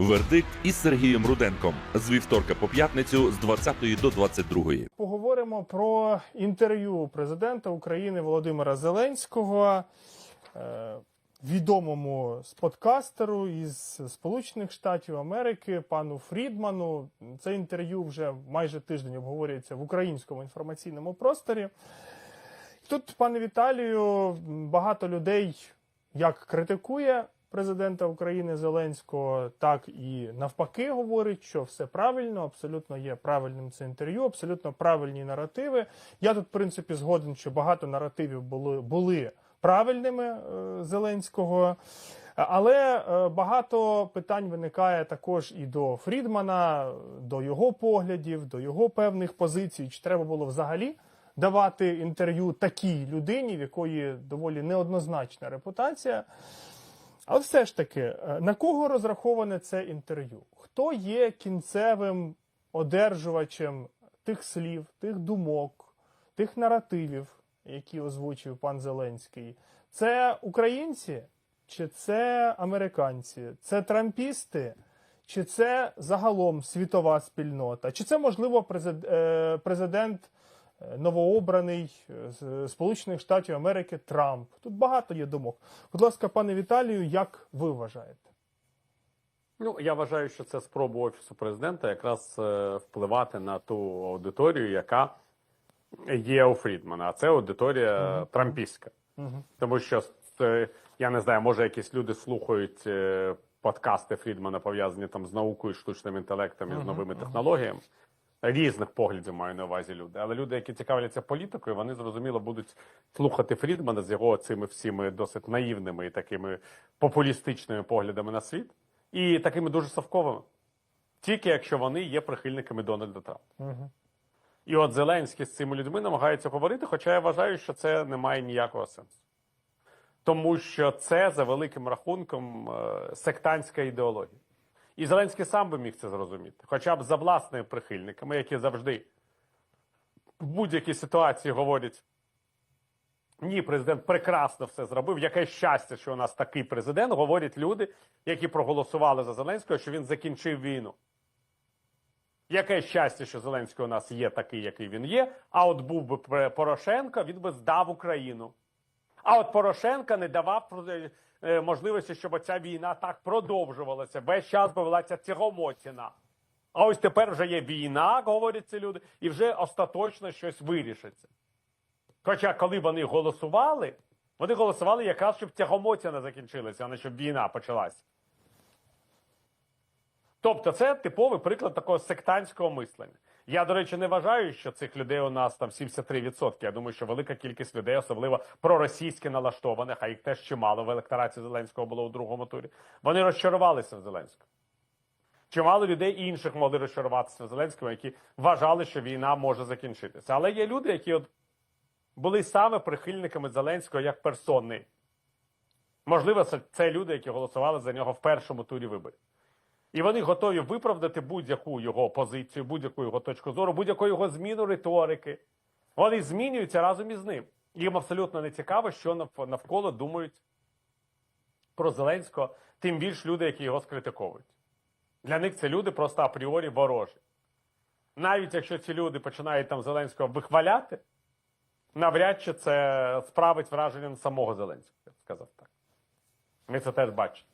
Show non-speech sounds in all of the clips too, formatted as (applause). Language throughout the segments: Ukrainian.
Вердикт із Сергієм Руденком з вівторка по п'ятницю з 20 до 22. Поговоримо про інтерв'ю президента України Володимира Зеленського, е, відомому сподкастеру із Сполучених Штатів Америки, пану Фрідману. Це інтерв'ю вже майже тиждень обговорюється в українському інформаційному просторі. Тут, пане Віталію, багато людей як критикує президента України Зеленського, так і навпаки говорить, що все правильно, абсолютно є правильним це інтерв'ю, абсолютно правильні наративи. Я тут, в принципі, згоден, що багато наративів були, були правильними е, Зеленського. Але е, багато питань виникає також і до Фрідмана, до його поглядів, до його певних позицій. Чи треба було взагалі давати інтерв'ю такій людині, в якої доволі неоднозначна репутація. Але все ж таки, е, на кого розраховане це інтерв'ю? Хто є кінцевим одержувачем тих слів, тих думок, тих наративів, які озвучив пан Зеленський? Це українці чи це американці? Це трампісти? Чи це загалом світова спільнота? Чи це можливо е, президент новообраний е, з Сполучених Штатів Америки Трамп? Тут багато є думок. Будь ласка, пане Віталію, як ви вважаєте? Ну, я вважаю, що це спроба офісу президента якраз е, впливати на ту аудиторію, яка є у Фрідмана. А це аудиторія трампістська. Мгм. Тому що е, я не знаю, може якісь люди слухають е, подкасти Фрідмана, пов'язані там з наукою, штучним інтелектом і з новими технологіями. Різних поглядів маю на увазі люди. Але люди, які цікавляться політикою, вони зрозуміло будуть слухати Фрідмана з його цими всіми досить наївними і такими популістичними поглядами на світ, і такими дуже совковими. Тільки якщо вони є прихильниками Дональда Трампа. Мгм. І от Зеленський з цими людьми намагається говорити, хоча я вважаю, що це не має ніякого сенсу. Тому що це за великим рахунком е, сектантська ідеологія. І Зеленський сам би міг це зрозуміти, хоча б за власними прихильниками, які завжди в будь-якій ситуації говорять: ні, президент прекрасно все зробив. Яке щастя, що у нас такий президент, говорять люди, які проголосували за Зеленського, що він закінчив війну. Яке щастя, що Зеленський у нас є такий, який він є. А от був би Порошенко, він би здав Україну. А от Порошенко не давав можливості, щоб ця війна так продовжувалася. Весь час велася тягомотіна. А ось тепер вже є війна, говорять ці люди, і вже остаточно щось вирішиться. Хоча, коли вони голосували, вони голосували якраз, щоб тягомотіна закінчилася, а не щоб війна почалася. Тобто, це типовий приклад такого сектантського мислення. Я, до речі, не вважаю, що цих людей у нас там 73%. Я думаю, що велика кількість людей, особливо проросійськи налаштованих, а їх теж чимало в електораті Зеленського було у другому турі. Вони розчарувалися в Зеленському. Чимало людей інших могли розчаруватися в Зеленському, які вважали, що війна може закінчитися. Але є люди, які от були саме прихильниками Зеленського як персони. Можливо, це, люди, які голосували за нього в першому турі виборів. І вони готові виправдати будь-яку його позицію, будь-яку його точку зору, будь-яку його зміну риторики. Вони змінюються разом із ним. Їм абсолютно не цікаво, що навколо думають про Зеленського, тим більш люди, які його скритиковують. Для них це люди просто апріорі ворожі. Навіть якщо ці люди починають там Зеленського вихваляти, навряд чи це справить враження на самого Зеленського, я б сказав так. Ми це теж бачимо.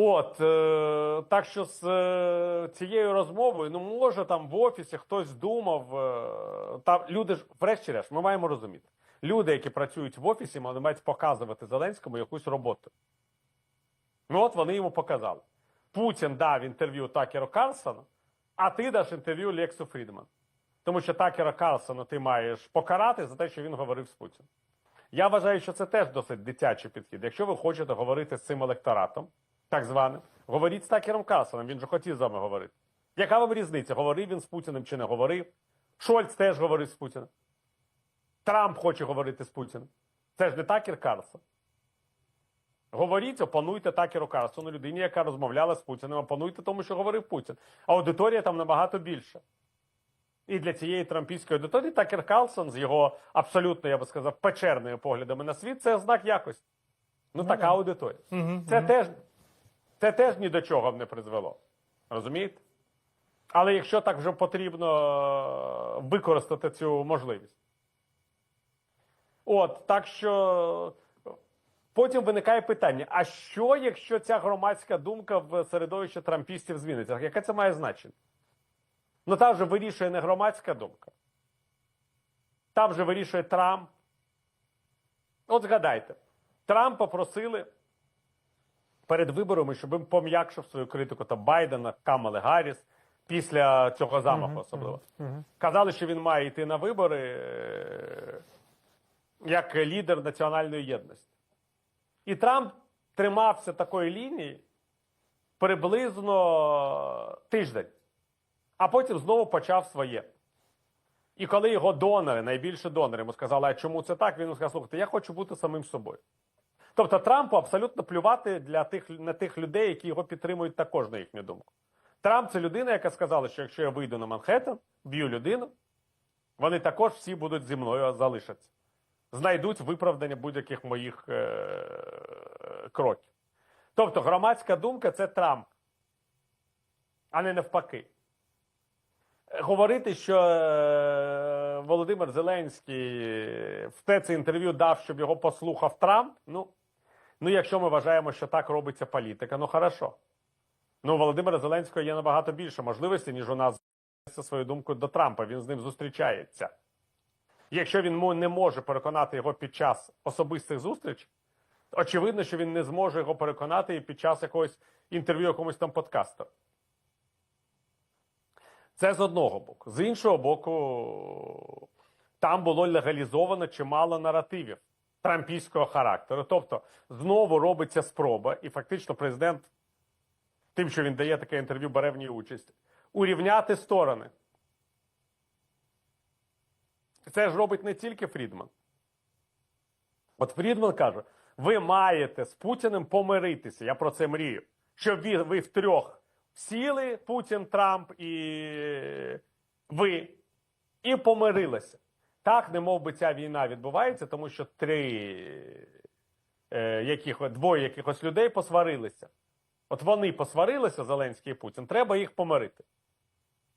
От, е, так що з е, цією розмовою, ну може там в офісі хтось думав, е, там люди ж, врешті-решт, ми маємо розуміти. Люди, які працюють в офісі, вони мають показувати Зеленському якусь роботу. Ну от вони йому показали. Путін дав інтерв'ю Такеру Карлсону, а ти даш інтерв'ю Лексу Фрідман. Тому що Такера Карлсона ти маєш покарати за те, що він говорив з Путіним. Я вважаю, що це теж досить дитячий підхід. Якщо ви хочете говорити з цим електоратом, так званим, говоріть з Такером Карлсоном, він же хотів з вами говорити. Яка вам різниця? Говорив він з Путіним чи не говорив? Шольц теж говорив з Путіним. Трамп хоче говорити з Путіним. Це ж не Такер Карлсон. Говоріть, опануйте Такеру Карлсону, людині, яка розмовляла з Путіним, опануйте тому, що говорив Путін. Аудиторія там набагато більша. І для цієї трампійської аудиторії Такер Карлсон з його абсолютно, я би сказав, печерними поглядами на світ це знак якості. Ну, Ну, така да. аудиторія. Мгм, Це мгм. теж Це теж ні до чого не призвело. Розумієте? Але якщо так вже потрібно е, використати цю можливість. От, так що потім виникає питання: а що, якщо ця громадська думка в середовищі трампістів зміниться? Яке це має значення? Ну там вже вирішує не громадська думка. Там вже вирішує Трамп. От згадайте, Трампа просили перед виборами, щоб він пом'якшив свою критику та Байдена, Камали Гарріс після цього замаху особливо. Казали, що він має йти на вибори е, як лідер національної єдності. І Трамп тримався такої лінії приблизно тиждень, а потім знову почав своє. І коли його донори, найбільші донори, йому сказали, а чому це так, він сказав, слухайте, я хочу бути самим собою. Тобто Трампу абсолютно плювати для тих, на тих людей, які його підтримують також на їхню думку. Трамп це людина, яка сказала, що якщо я вийду на Манхеттен, б'ю людину, вони також всі будуть зі мною залишаться. Знайдуть виправдання будь-яких моїх е- кроків. Тобто громадська думка це Трамп, а не навпаки. Говорити, що е, Володимир Зеленський в те це інтерв'ю дав, щоб його послухав Трамп. Ну, ну, якщо ми вважаємо, що так робиться політика, ну хорошо. Ну, у Володимира Зеленського є набагато більше можливостей, ніж у нас свою думку до Трампа. Він з ним зустрічається. Якщо він не може переконати його під час особистих зустрічей, очевидно, що він не зможе його переконати і під час якогось інтерв'ю якомусь там подкасту. Це з одного боку. З іншого боку, там було легалізовано чимало наративів трампійського характеру. Тобто, знову робиться спроба, і фактично президент, тим, що він дає таке інтерв'ю, бере в ній участь, урівняти сторони. Це ж робить не тільки Фрідман. От Фрідман каже: ви маєте з Путіним помиритися. Я про це мрію. Щоб ви, ви втрьох сіли, Путін, Трамп і ви, і помирилися. Так, не мов би ця війна відбувається, тому що три е, яких, двоє якихось людей посварилися. От вони посварилися, Зеленський і Путін, треба їх помирити.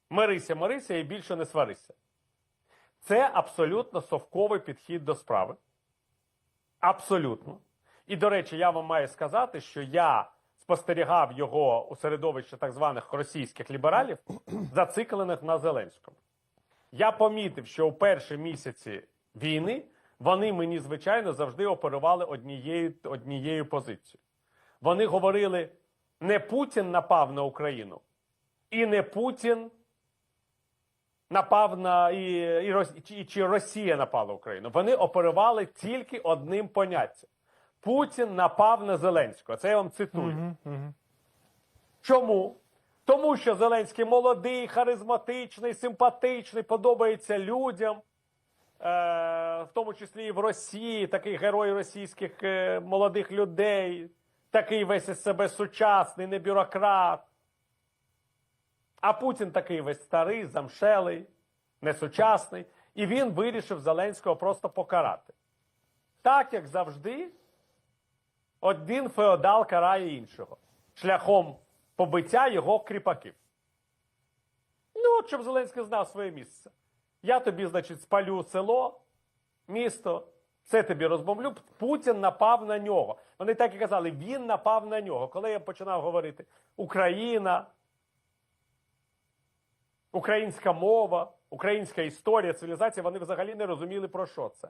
Мирися, мирися і більше не сварися. Це абсолютно совковий підхід до справи. Абсолютно. І, до речі, я вам маю сказати, що я спостерігав його у середовищі так званих російських лібералів, (clears throat) зациклених на Зеленському. Я помітив, що у перші місяці війни вони мені, звичайно, завжди оперували однією, однією позицією. Вони говорили: не Путін напав на Україну, і не Путін напав на і, і, Рос- чи, Росія напала Україну. Вони оперували тільки одним поняттям: Путін напав на Зеленського. Це я вам цитую. Мгм, мгм. Чому? Тому що Зеленський молодий, харизматичний, симпатичний, подобається людям, е, в тому числі і в Росії, такий герой російських е, молодих людей, такий весь із себе сучасний, не бюрократ. А Путін такий весь старий, замшелий, несучасний. І він вирішив Зеленського просто покарати. Так, як завжди, один феодал карає іншого шляхом побиття його кріпаків. Ну, от щоб Зеленський знав своє місце. Я тобі, значить, спалю село, місто, все тобі розбомблю. Путін напав на нього. Вони так і казали, він напав на нього. Коли я починав говорити Україна, українська мова, українська історія, цивілізація, вони взагалі не розуміли, про що це.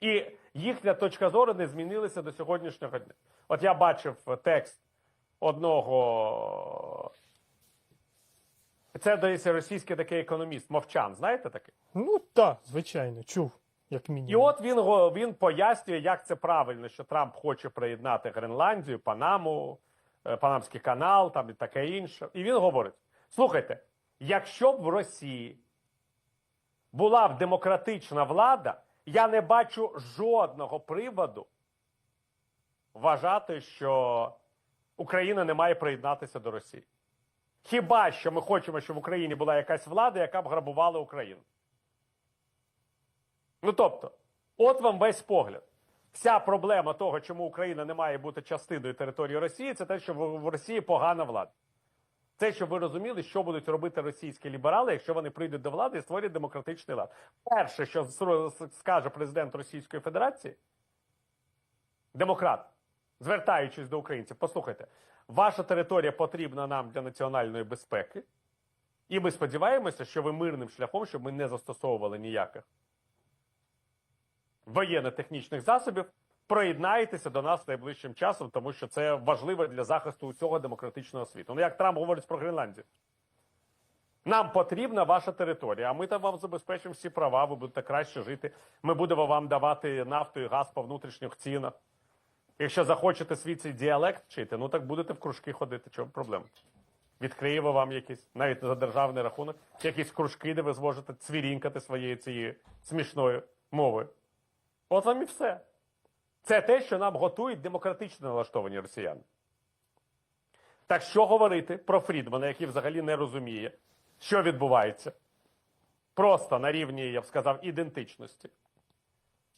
І їхня точка зору не змінилася до сьогоднішнього дня. От я бачив текст одного. Це здається російський такий економіст, мовчан. Знаєте такий? Ну так, звичайно, чув, як мінімум. І от він він пояснює, як це правильно, що Трамп хоче приєднати Гренландію, Панаму, е, Панамський канал, там і таке інше. І він говорить: слухайте, якщо б в Росії була б демократична влада, я не бачу жодного приводу вважати, що Україна не має приєднатися до Росії. Хіба що ми хочемо, щоб в Україні була якась влада, яка б грабувала Україну? Ну тобто, от вам весь погляд. Вся проблема того, чому Україна не має бути частиною території Росії, це те, що в Росії погана влада. Це щоб ви розуміли, що будуть робити російські ліберали, якщо вони прийдуть до влади і створять демократичний лад. Перше, що скаже президент Російської Федерації, демократ, звертаючись до українців, послухайте, ваша територія потрібна нам для національної безпеки, і ми сподіваємося, що ви мирним шляхом, щоб ми не застосовували ніяких воєнно-технічних засобів, приєднаєтеся до нас найближчим часом, тому що це важливо для захисту усього демократичного світу. Ну як Трамп говорить про Гренландію. Нам потрібна ваша територія, а ми там вам забезпечимо всі права, ви будете краще жити. Ми будемо вам давати нафту і газ по внутрішніх цінах. Якщо захочете свій цей діалект вчити, ну так будете в кружки ходити. Чому проблема? Відкриємо вам якісь, навіть за державний рахунок, якісь кружки, де ви зможете цвірінкати своєю цією смішною мовою. От вам і все. Це те, що нам готують демократично налаштовані росіяни. Так що говорити про Фрідмана, який взагалі не розуміє, що відбувається? Просто на рівні, я б сказав, ідентичності,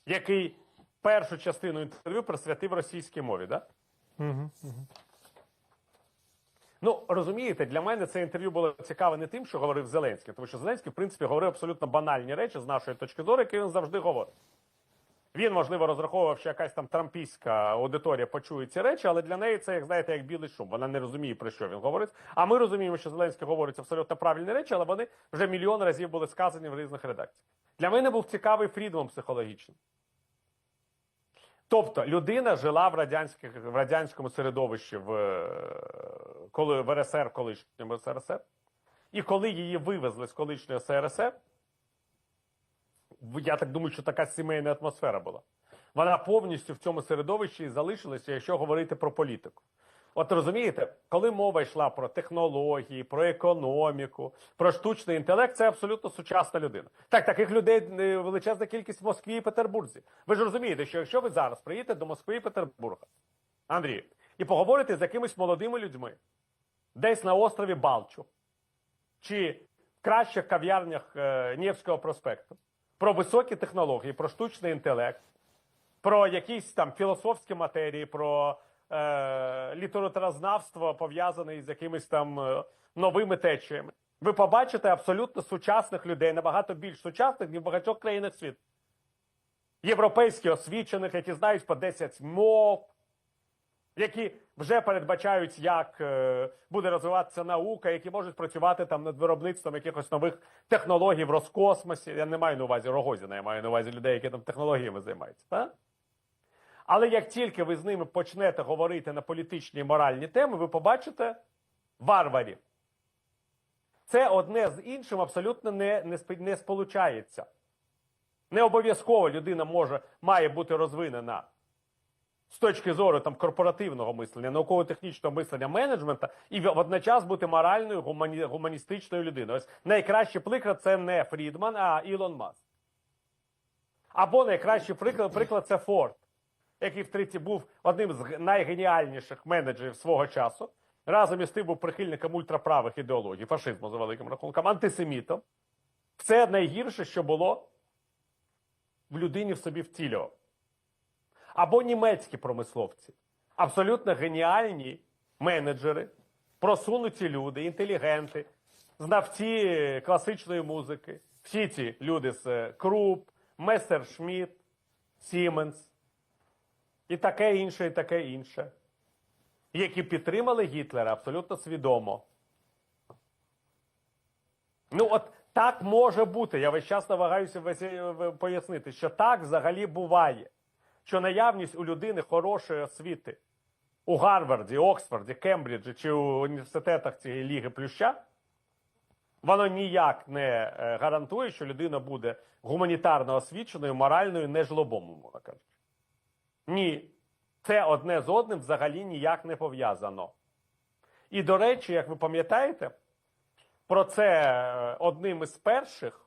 який першу частину інтерв'ю присвятив російській мові, да? Угу. Ну розумієте, для мене це інтерв'ю було цікаве не тим, що говорив Зеленський, тому що Зеленський, в принципі, говорив абсолютно банальні речі з нашої точки зору, які він завжди говорить. Він, можливо, розраховував, що якась там трампійська аудиторія почує ці речі, але для неї це, як знаєте, як білий шум. Вона не розуміє, про що він говорить. А ми розуміємо, що Зеленський говорить абсолютно правильні речі, але вони вже мільйон разів були сказані в різних редакціях. Для мене був цікавий фрідмом психологічним. Тобто людина жила в радянських в радянському середовищі в е, коли в РСР, колишньому СРСР, і коли її вивезли з колишнього СРСР, я так думаю, що така сімейна атмосфера була. Вона повністю в цьому середовищі і залишилася, якщо говорити про політику. От розумієте, коли мова йшла про технології, про економіку, про штучний інтелект, це абсолютно сучасна людина. Так, таких людей е, величезна кількість в Москві і Петербурзі. Ви ж розумієте, що якщо ви зараз приїдете до Москви і Петербурга, Андрій, і поговорите з якимись молодими людьми, десь на острові Балчу, чи в кращих кав'ярнях е, Нєвського проспекту, про високі технології, про штучний інтелект, про якісь там філософські матерії, про е, літературознавство пов'язане з якимись там е, новими течіями. Ви побачите абсолютно сучасних людей, набагато більш сучасних, ніж в багатьох країнах світу. Європейські освічених, які знають по 10 мов, які вже передбачають, як е, буде розвиватися наука, які можуть працювати там над виробництвом якихось нових технологій в Роскосмосі. Я не маю на увазі Рогозіна, я маю на увазі людей, які там технологіями займаються. Так? Але як тільки ви з ними почнете говорити на політичні і моральні теми, ви побачите варварів. Це одне з іншим абсолютно не, не, не сполучається. Не обов'язково людина може, має бути розвинена з точки зору там корпоративного мислення, науково-технічного мислення менеджмента і водночас бути моральною гумані, гуманістичною людиною. Ось найкращий приклад це не Фрідман, а Ілон Маск. Або найкращий приклад, приклад це Форд, який в 30 був одним з найгеніальніших менеджерів свого часу. Разом із тим був прихильником ультраправих ідеологій, фашизму за великим рахунком, антисемітом. Це найгірше, що було в людині в собі втілював або німецькі промисловці, абсолютно геніальні менеджери, просунуті люди, інтелігенти, знавці класичної музики. Всі ці люди з е, Круп, Мессершмітт, Сіменс і таке інше, і таке інше, які підтримали Гітлера абсолютно свідомо. Ну, от так може бути. Я весь час намагаюся пояснити, що так взагалі буває що наявність у людини хорошої освіти у Гарварді, Оксфорді, Кембриджі чи у університетах цієї ліги плюща, воно ніяк не е, гарантує, що людина буде гуманітарно освіченою, моральною, не жлобом, мовно кажучи. Ні. Це одне з одним взагалі ніяк не пов'язано. І, до речі, як ви пам'ятаєте, про це е, одним із перших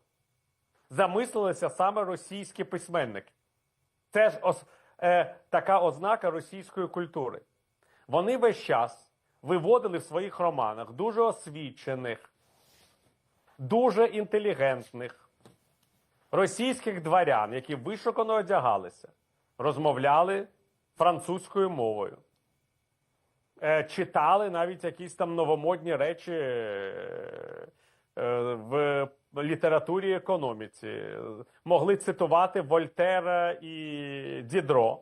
замислилися саме російські письменники. Це ж ос, е, така ознака російської культури. Вони весь час виводили в своїх романах дуже освічених, дуже інтелігентних російських дворян, які вишукано одягалися, розмовляли французькою мовою, е, читали навіть якісь там новомодні речі е, е, в літературі і економіці, могли цитувати Вольтера і Дідро.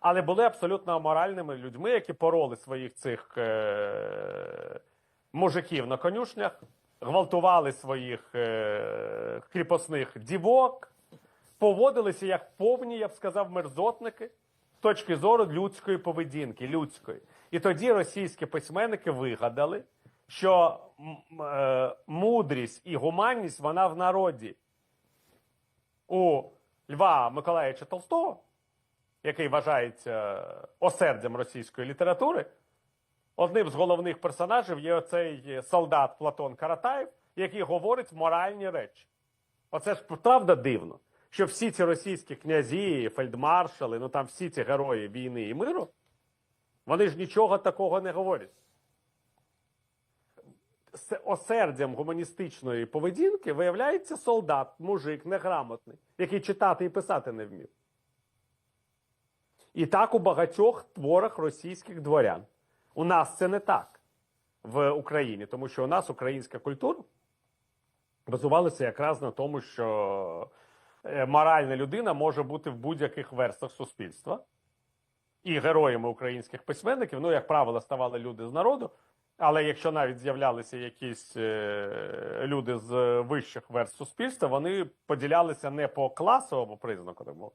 Але були абсолютно аморальними людьми, які пороли своїх цих е, мужиків на конюшнях, гвалтували своїх е, кріпосних дівок, поводилися як повні, я б сказав, мерзотники з точки зору людської поведінки, людської. І тоді російські письменники вигадали, що е, мудрість і гуманність вона в народі. У Льва Миколаївича Толстого, який вважається осердям російської літератури, одним з головних персонажів є оцей солдат Платон Каратаєв, який говорить моральні речі. Оце ж правда дивно, що всі ці російські князі, фельдмаршали, ну там всі ці герої війни і миру, вони ж нічого такого не говорять. З осердям гуманістичної поведінки виявляється солдат, мужик, неграмотний, який читати і писати не вмів. І так у багатьох творах російських дворян. У нас це не так в Україні, тому що у нас українська культура базувалася якраз на тому, що моральна людина може бути в будь-яких верстах суспільства. І героями українських письменників, ну, як правило, ставали люди з народу. Але якщо навіть з'являлися якісь е, люди з вищих верст суспільства, вони поділялися не по класовому признаку,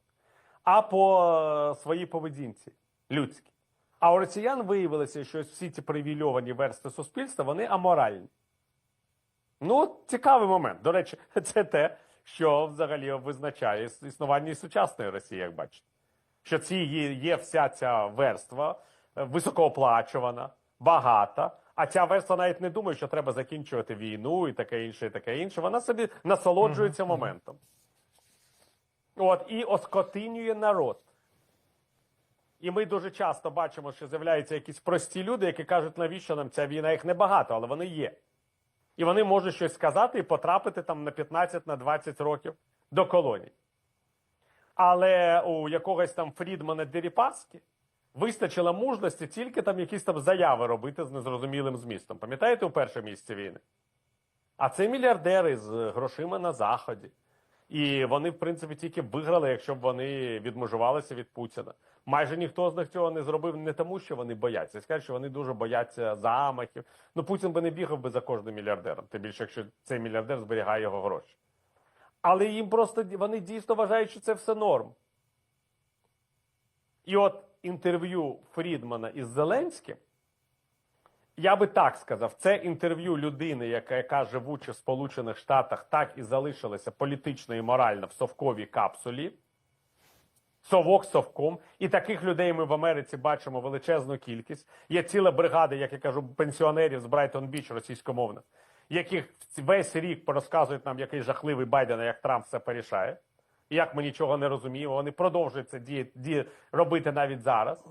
а по е, своїй поведінці людській. А у росіян виявилося, що всі ці привільовані версти суспільства вони аморальні. Ну, цікавий момент. До речі, (laughs) це те, що взагалі визначає існування і сучасної Росії, як бачите. Що ці є, є вся ця верства е, високооплачувана, багата. А ця верства навіть не думає, що треба закінчувати війну і таке інше, і таке інше. Вона собі насолоджується моментом. От, і оскотинює народ. І ми дуже часто бачимо, що з'являються якісь прості люди, які кажуть, навіщо нам ця війна, їх небагато, але вони є. І вони можуть щось сказати і потрапити там на 15 на 20 років до колоній. Але у якогось там Фрідмана Деріпаски вистачило мужності тільки там якісь там заяви робити з незрозумілим змістом. Пам'ятаєте у першому місці війни? А це мільярдери з грошима на Заході. І вони, в принципі, тільки виграли, якщо б вони відмежувалися від Путіна. Майже ніхто з них цього не зробив не тому, що вони бояться. Скажуть, що вони дуже бояться замахів. Ну Путін би не бігав би за кожним мільярдером, тим більше, якщо цей мільярдер зберігає його гроші. Але їм просто вони дійсно вважають, що це все норм. І от інтерв'ю Фрідмана із Зеленським, я би так сказав, це інтерв'ю людини, яка, яка живучи в Сполучених Штатах, так і залишилася політично і морально в совковій капсулі. Совок совком. І таких людей ми в Америці бачимо величезну кількість. Є ціла бригада, як я кажу, пенсіонерів з Брайтон Біч російськомовних, яких весь рік порозказують нам, який жахливий Байден, як Трамп все порішає. І як ми нічого не розуміємо. Вони продовжують це ді, ді, робити навіть зараз.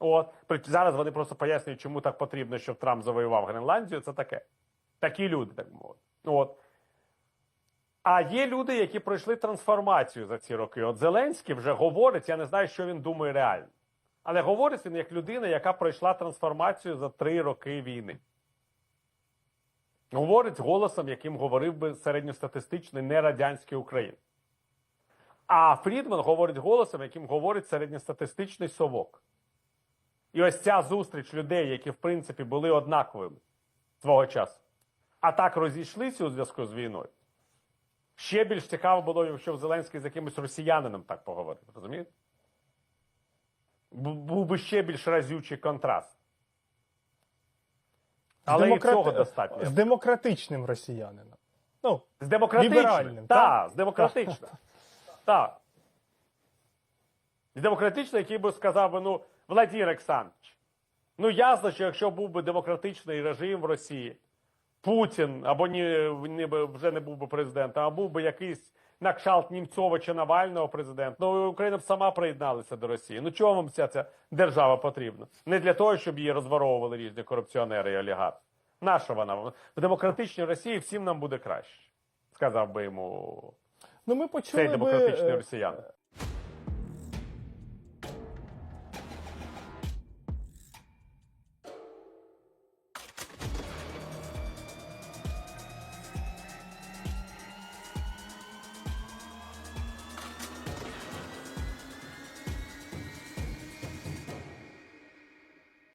От зараз вони просто пояснюють, чому так потрібно, щоб Трамп завоював Гренландію. Це таке. Такі люди, так мовити. От. А є люди, які пройшли трансформацію за ці роки. От Зеленський вже говорить, я не знаю, що він думає реально. Але говорить він як людина, яка пройшла трансформацію за три роки війни. Говорить голосом, яким говорив би середньостатистичний нерадянський Україн. А Фрідман говорить голосом, яким говорить середньостатистичний совок. І ось ця зустріч людей, які в принципі були однаковими свого часу, а так розійшлися у зв'язку з війною. Ще більш цікаво було, якщо Зеленський з якимось росіянином так поговорив, розумієте? Був би ще більш разючий контраст. Але і цього достатньо. З демократичним росіянином. Ну, З демократичним. Так, з демократичним. (laughs) Так. З демократичним, який би сказав ну, Владимир Олександрович, ну ясно, що якщо був би демократичний режим в Росії, Путін або ні, ні, вже не був би президентом, а був би якийсь на кшалт Німцова чи Навального президент, ну Україна б сама приєдналася до Росії. Ну чого вам вся ця держава потрібна? Не для того, щоб її розворовували різні корупціонери і олігархи. Наша вона? В демократичній Росії всім нам буде краще, сказав би йому ну ми почули цей демократичний би, росіян.